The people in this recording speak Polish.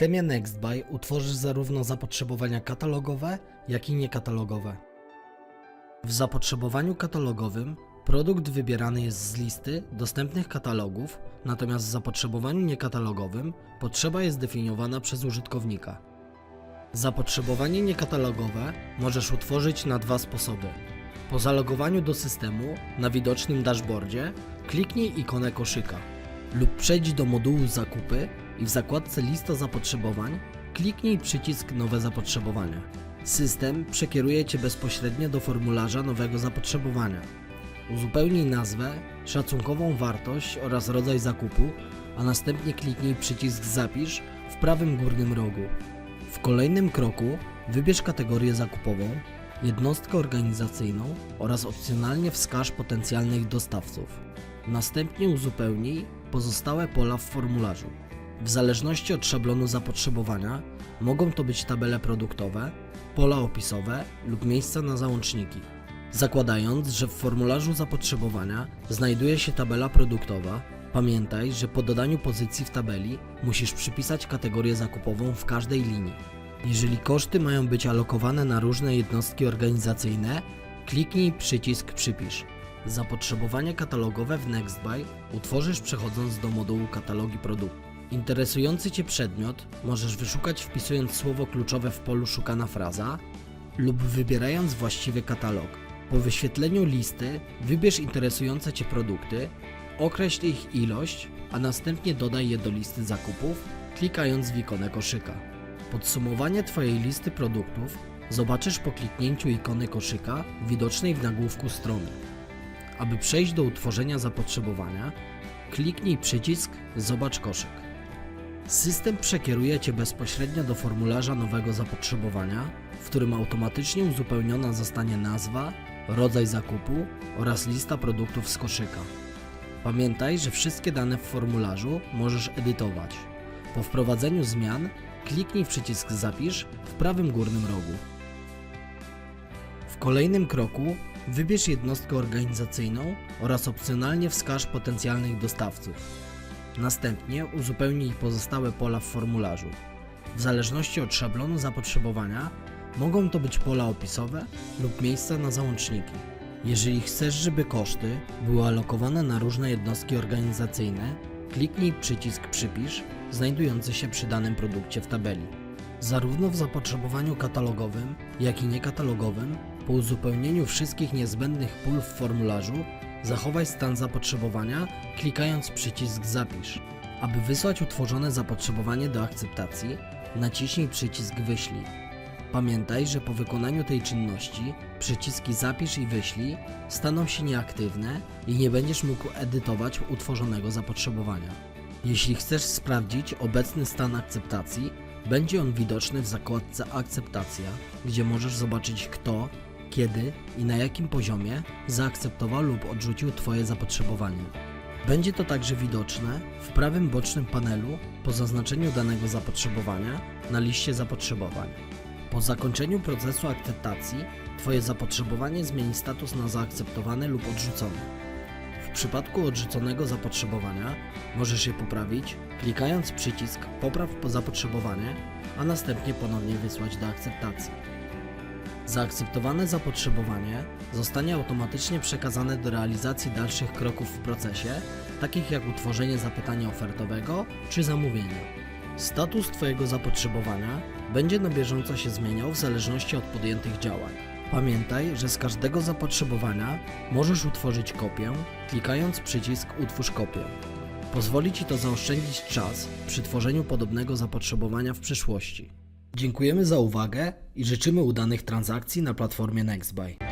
systemie NextBuy utworzysz zarówno zapotrzebowania katalogowe, jak i niekatalogowe. W zapotrzebowaniu katalogowym produkt wybierany jest z listy dostępnych katalogów, natomiast w zapotrzebowaniu nekatalogowym potrzeba jest definiowana przez użytkownika. Zapotrzebowanie niekatalogowe możesz utworzyć na dwa sposoby. Po zalogowaniu do systemu na widocznym dashboardzie kliknij ikonę koszyka lub przejdź do modułu zakupy i w zakładce lista zapotrzebowań kliknij przycisk nowe zapotrzebowania. System przekieruje Cię bezpośrednio do formularza nowego zapotrzebowania. Uzupełnij nazwę, szacunkową wartość oraz rodzaj zakupu, a następnie kliknij przycisk zapisz w prawym górnym rogu. W kolejnym kroku wybierz kategorię zakupową, jednostkę organizacyjną oraz opcjonalnie wskaż potencjalnych dostawców. Następnie uzupełnij pozostałe pola w formularzu. W zależności od szablonu zapotrzebowania mogą to być tabele produktowe, pola opisowe lub miejsca na załączniki. Zakładając, że w formularzu zapotrzebowania znajduje się tabela produktowa, pamiętaj, że po dodaniu pozycji w tabeli musisz przypisać kategorię zakupową w każdej linii. Jeżeli koszty mają być alokowane na różne jednostki organizacyjne, kliknij przycisk Przypisz. Zapotrzebowanie katalogowe w NextBuy utworzysz przechodząc do modułu Katalogi produktów. Interesujący Cię przedmiot możesz wyszukać wpisując słowo kluczowe w polu szukana fraza lub wybierając właściwy katalog. Po wyświetleniu listy wybierz interesujące Cię produkty, określ ich ilość, a następnie dodaj je do listy zakupów, klikając w ikonę koszyka. Podsumowanie Twojej listy produktów zobaczysz po kliknięciu ikony koszyka widocznej w nagłówku strony. Aby przejść do utworzenia zapotrzebowania, kliknij przycisk Zobacz koszyk. System przekieruje Cię bezpośrednio do formularza nowego zapotrzebowania, w którym automatycznie uzupełniona zostanie nazwa, rodzaj zakupu oraz lista produktów z koszyka. Pamiętaj, że wszystkie dane w formularzu możesz edytować. Po wprowadzeniu zmian kliknij w przycisk Zapisz w prawym górnym rogu. W kolejnym kroku wybierz jednostkę organizacyjną oraz opcjonalnie wskaż potencjalnych dostawców. Następnie uzupełnij pozostałe pola w formularzu. W zależności od szablonu zapotrzebowania mogą to być pola opisowe lub miejsca na załączniki. Jeżeli chcesz, żeby koszty były alokowane na różne jednostki organizacyjne, kliknij przycisk Przypisz znajdujący się przy danym produkcie w tabeli. Zarówno w zapotrzebowaniu katalogowym, jak i niekatalogowym, po uzupełnieniu wszystkich niezbędnych pól w formularzu, zachowaj stan zapotrzebowania klikając przycisk Zapisz. Aby wysłać utworzone zapotrzebowanie do akceptacji, naciśnij przycisk Wyślij. Pamiętaj, że po wykonaniu tej czynności przyciski Zapisz i Wyślij staną się nieaktywne i nie będziesz mógł edytować utworzonego zapotrzebowania. Jeśli chcesz sprawdzić obecny stan akceptacji, będzie on widoczny w zakładce Akceptacja, gdzie możesz zobaczyć kto, kiedy i na jakim poziomie zaakceptował lub odrzucił Twoje zapotrzebowanie. Będzie to także widoczne w prawym bocznym panelu po zaznaczeniu danego zapotrzebowania na liście zapotrzebowań. Po zakończeniu procesu akceptacji Twoje zapotrzebowanie zmieni status na zaakceptowane lub odrzucone. W przypadku odrzuconego zapotrzebowania możesz je poprawić klikając przycisk Popraw po zapotrzebowanie, a następnie ponownie wysłać do akceptacji. Zaakceptowane zapotrzebowanie zostanie automatycznie przekazane do realizacji dalszych kroków w procesie, takich jak utworzenie zapytania ofertowego czy zamówienia. Status Twojego zapotrzebowania będzie na bieżąco się zmieniał w zależności od podjętych działań. Pamiętaj, że z każdego zapotrzebowania możesz utworzyć kopię, klikając przycisk Utwórz kopię. Pozwoli Ci to zaoszczędzić czas przy tworzeniu podobnego zapotrzebowania w przyszłości. Dziękujemy za uwagę i życzymy udanych transakcji na platformie NextBuy.